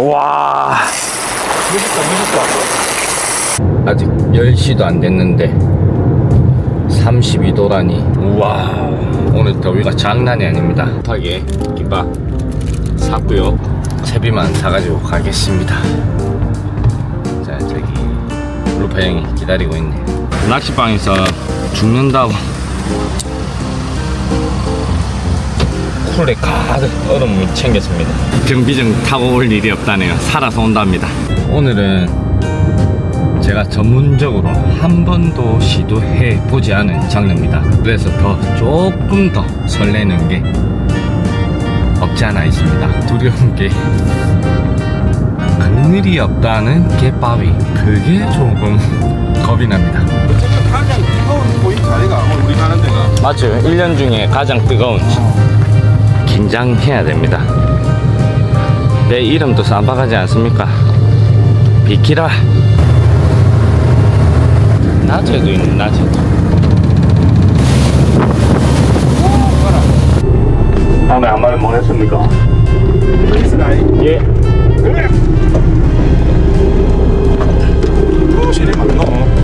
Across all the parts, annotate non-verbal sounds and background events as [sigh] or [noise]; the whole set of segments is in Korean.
와. 멋있다, 멋있다. 아직 10시도 안 됐는데 32도라니. 우와. 오늘 더위가 장난이 아닙니다. 급하게 김밥 샀고요. 채비만 사가지고 가겠습니다. 자 저기 루파 형이 기다리고 있네. 낚시방에서 죽는다고 쿨에 가득 얼음을 챙겼습니다 정비정 타고 올 일이 없다네요 살아서 온답니다 오늘은 제가 전문적으로 한 번도 시도해 보지 않은 장르입니다. 그래서 더 조금 더 설레는 게 없지 않아 있습니다. 두려운 게 그늘이 없다는 개바위 그게 조금 [laughs] 겁이 납니다. 가장 뜨거운 포인트 자리가 우리 가는 데가. 맞죠? 1년 중에 가장 뜨거운 긴장해야 됩니다. 내 이름도 쌈박하지 않습니까? 비키라. 낮에도 있는 낮에도. 다음에 한 마리 뭐 했습니까? 예. 그래. 실이 많노.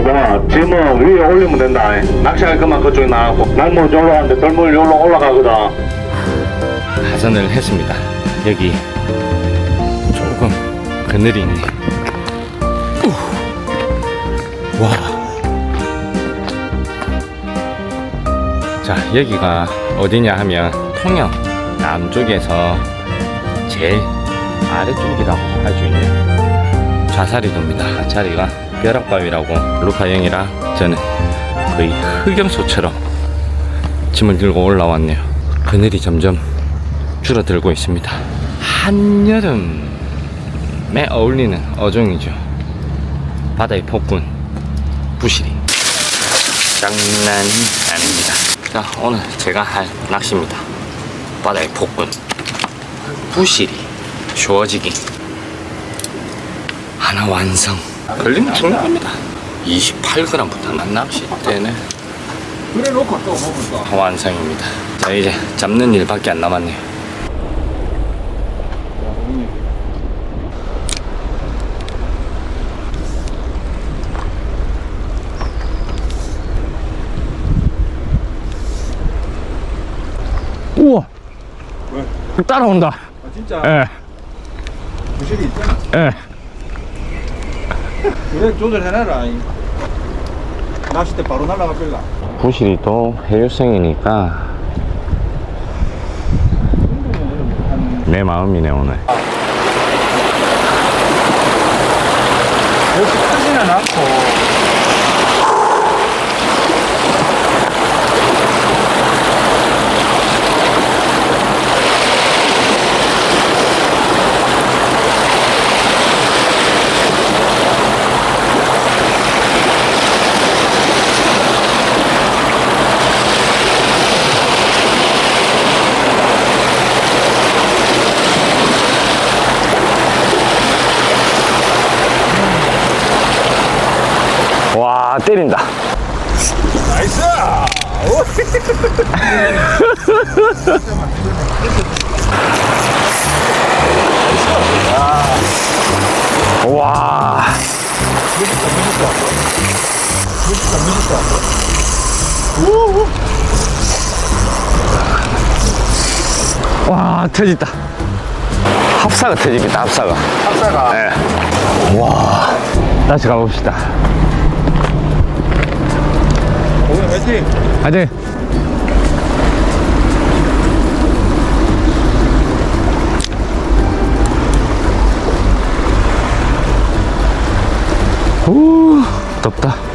고봉아, 짐은 위에 올리면 된다. 낚시할 것만 그쪽에 나가고. 날물 여기로 하는데 덜물 여기로 올라가거든. 하산을 했습니다. 여기 조금 그늘이 있네. 우. 와. 자, 여기가 어디냐 하면 통영 남쪽에서 제일 아래쪽이라고 할 수 있는 좌사리도입니다. 자리가 벼락바위라고 루파 형이랑 저는 거의 흑염소처럼 짐을 들고 올라왔네요. 그늘이 점점 줄어들고 있습니다. 한여름에 어울리는 어종이죠. 바다의 폭군 부시리. 장난이 아닙니다. 자, 오늘 제가 할 낚시입니다. 바다의 폭군 부시리 쇼어지기 하나 완성. 걸리면 죽는 겁니다. 28g부터 난 낚시 때는 그래 놓고 또 먹을까? 완성입니다. 자, 이제 잡는 일밖에 안 남았네요. 우와! 왜? 따라온다. 아 진짜 예, 부실이 있잖아. 예. 그래 조절해놔라. 이. 낚시 때 바로 날라가 빌라. 부실이 또 해유생이니까 내 마음이네, 오늘. 역시 크지는 않고. 와, 터졌다. 합사가 터집니다, 합사가. 합사가. 네. 와. 다시 가봅시다. 오늘 화이팅! 화이팅! 오, 덥다.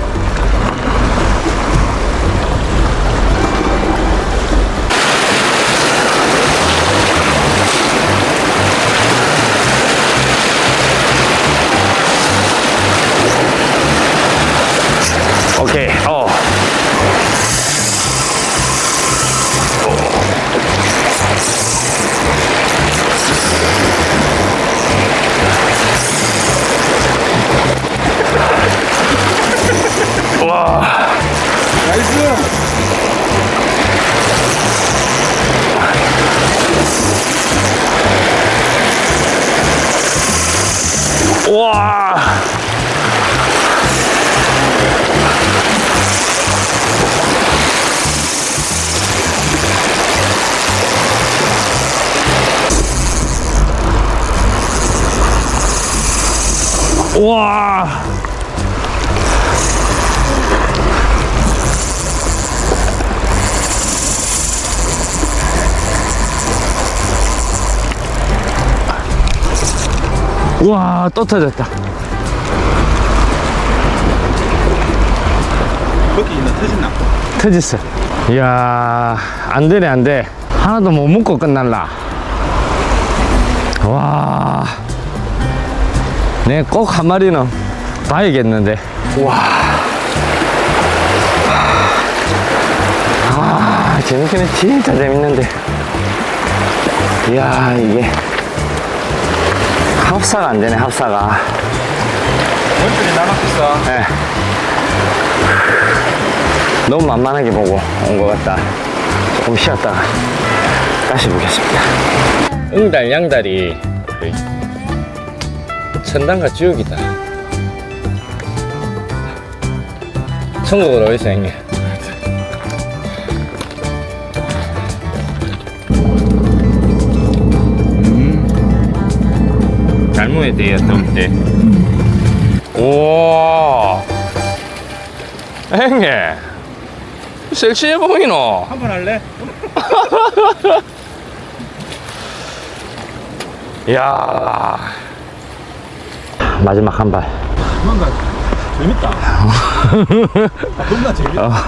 와. 와. 우와. 또 터졌다. 거기 있는 터진나? 터졌어. 이야, 안 되네, 안 돼. 하나도 못 먹고 끝날라. 와. 내 꼭 한 마리는 봐야겠는데. 와. 아, 재밌기는 진짜 재밌는데. 이야, 이게. 합사가 안 되네, 합사가. 원줄이 나눠있어. 예. 너무 만만하게 보고 온 것 같다. 조금 쉬었다가 다시 보겠습니다. 응달 양달이 천당과 지옥이다. 천국으로 어디서 형님? 잘못에 대했던 때. 오. 형님. 섹시해 보이노. 한 번 할래? [laughs] 이야. 마지막 한 발. 뭔가 재밌다. [laughs] 아, 겁나 재밌다.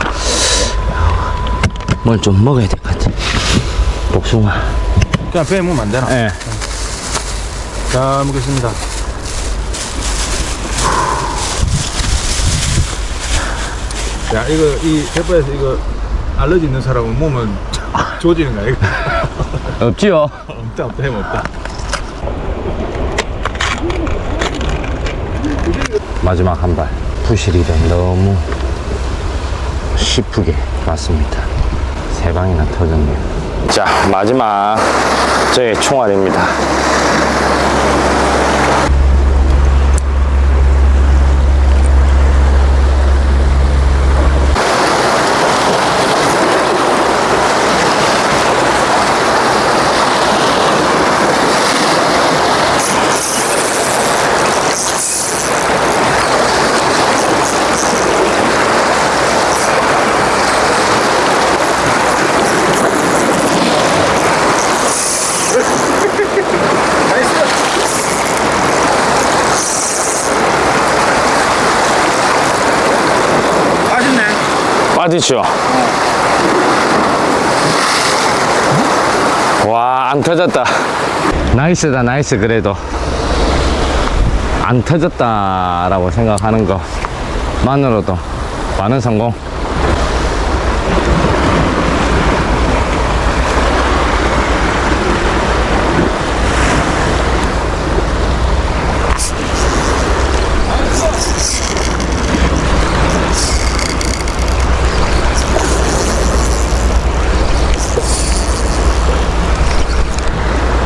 뭘 좀 먹어야 될 것 같아. 복숭아. 그냥 먹으면 안 되나? 예. 잘 먹겠습니다. 야, 이거, 이 대파에서 이거 알러지 있는 사람은 몸은 [laughs] 좋아지는 거야, 이거. [laughs] 없지요? 없다, 없다, 햄 없다. 마지막 한 발. 부실이를 너무 시프게 맞습니다. 세 방이나 터졌네요. 자, 마지막 저의 총알입니다. 맛있네. 빠지죠? 와, 안 터졌다. 나이스다, 나이스, 그래도. 안 터졌다 라고 생각하는 것만으로도 많은 성공.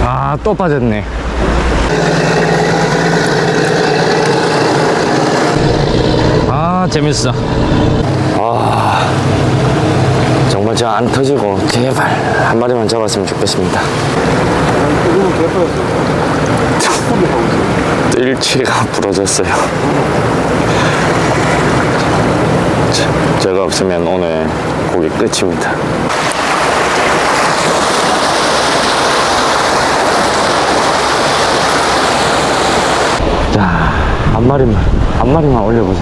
아, 또 빠졌네. 아, 재밌어. 아, 정말 저 안 터지고 제발 한 마리만 잡았으면 좋겠습니다. 일치가 부러졌어요. 자, 제가 없으면 오늘 고기 끝입니다. 자, 한 마리만, 한 마리만 올려보자.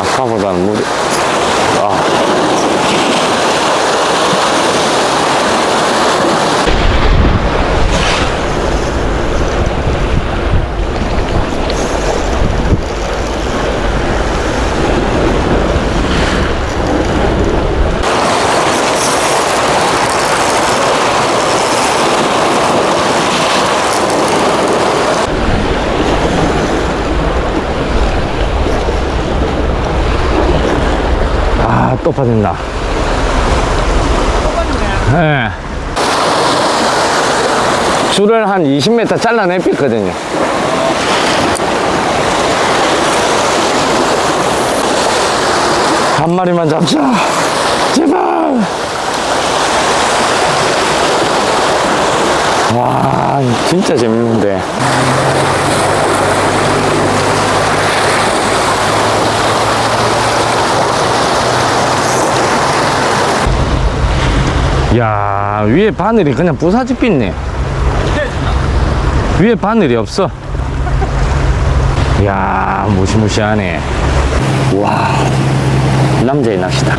아까보다는 물이, 아. 또 빠진다. 예. 줄을 한 20m 잘라내pis거든요. 한 마리만 잡자. 제발. 와, 진짜 재밌는데. 야, 위에 바늘이 그냥 부사지 삐네. 위에 바늘이 없어. 야, 무시무시하네. 와, 남자의 낚시다.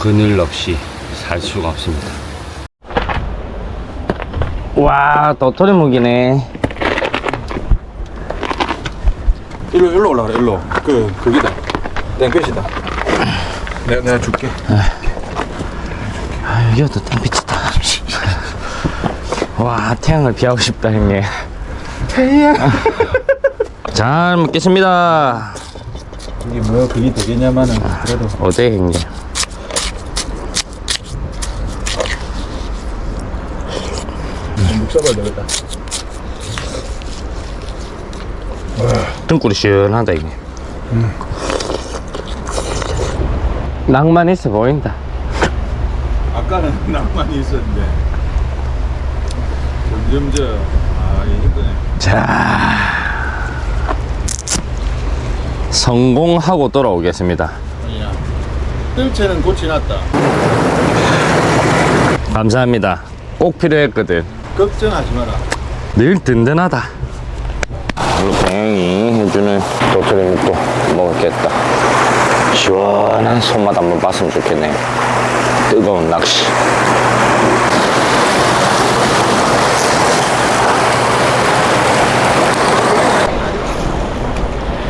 그늘 없이 살 수가 없습니다. 와, 도토리 무기네. 일로 일로 올라가라 일로 그 거기다 땡볕이다 내가 내가 줄게 아, 여기가 더 땡빛이다. 와, 태양을 피하고 싶다, 형님. 태양 [laughs] 잘 먹겠습니다. 이게 뭐야 그게 되겠냐마는 그래도 어때, 형님? 묵 써봐야 되겠다 등골이 시원하다, 형님. 낭만 있어 보인다. 아까는 [laughs] 낭만이 있었는데 점점 저아 이게 힘드네 자. 성공하고 돌아오겠습니다. 뜰채는 고치놨다 감사합니다. 꼭 필요했거든. 걱정하지 마라 늘 든든하다. 오늘 해 주는 도토리 묵도 먹었겠다. 시원한 손맛 한번 봤으면 좋겠네. 뜨거운 낚시.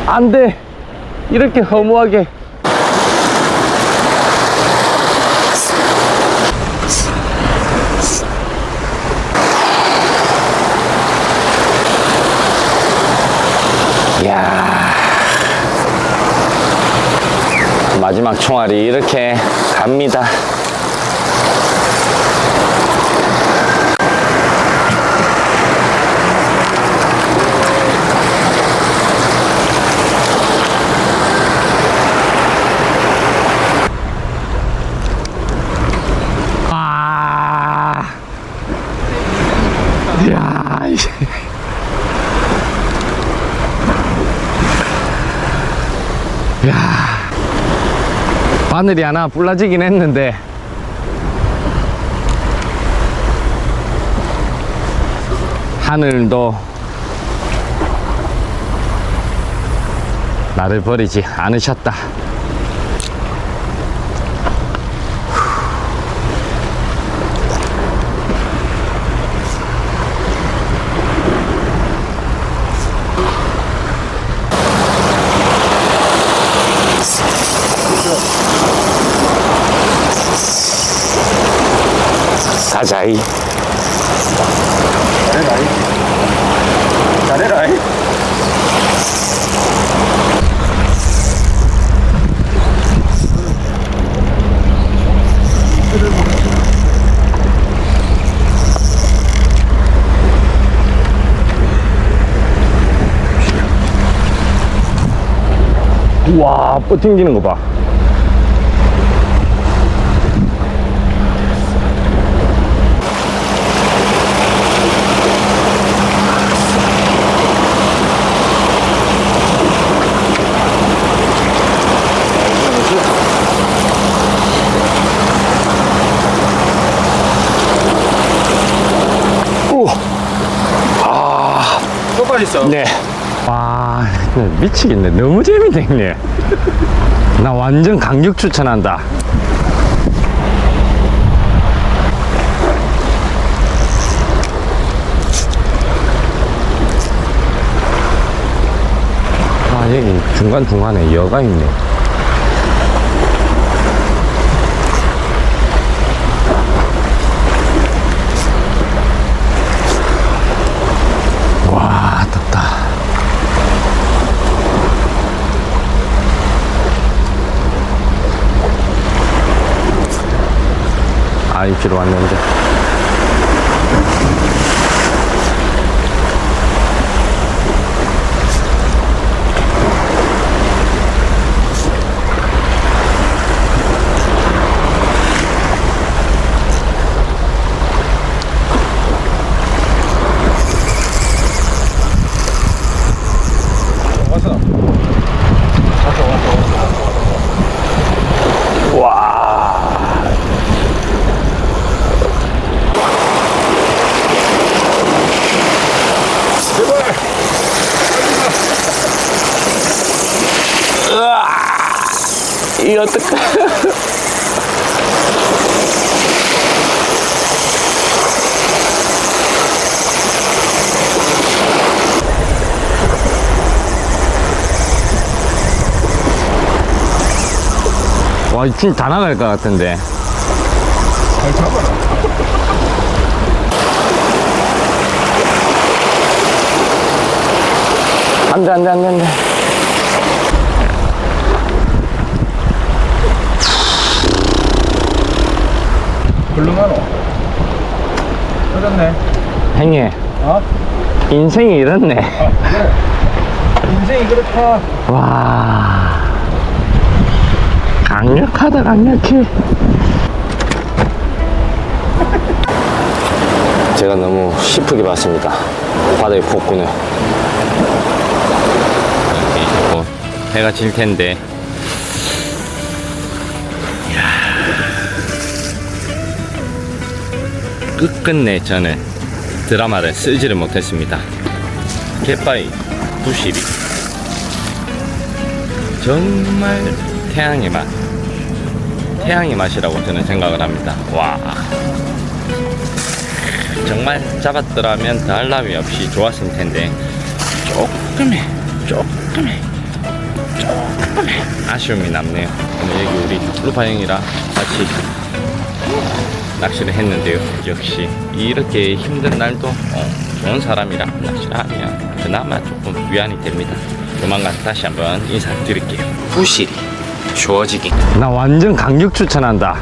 안 돼! 이렇게 허무하게. 이야. 마지막 총알이 이렇게 갑니다. 아. 이야. 이게. 바늘이 하나 불라지긴 했는데 하늘도 나를 버리지 않으셨다. 가자이. 잘해라 이. 잘해라 이. 와, 뻗팅기는 거 봐. 있어 네. 와, 미치겠네. 너무 재밌네. 나 완전 강력 추천한다. 아, 여기 중간중간에 여가 있네. 입지로 왔는데. 왔어. 와. 제발. 이 어떡해. 와, 진짜 다 나갈 것 같은데. 잘 잡아라. 안 돼, 안 돼, 안 돼, 안 돼. 훌륭하노. 터졌네. 행해. 어? 인생이 이렇네. 아, 그래. 인생이 그렇다. 와. 강력하다, 강력해. 제가 너무 시프게 봤습니다. 바다의 폭군을. 곧 해가 질 텐데. 이야. 끝끝내 저는 드라마를 쓰지를 못했습니다. 갯바위 92. 정말 태양의 맛. 태양의 맛이라고 저는 생각을 합니다. 와. 정말 잡았더라면 달람이 없이 좋았을 텐데 조금의 조금의 조금의 아쉬움이 남네요. 오늘 여기 우리 루파 형이랑 같이 낚시를 했는데요. 역시 이렇게 힘든 날도 어, 좋은 사람이랑 낚시를 하면 그나마 조금 위안이 됩니다. 조만간 다시 한번 인사드릴게요. 부실이 주어지기. 나 완전 강력 추천한다.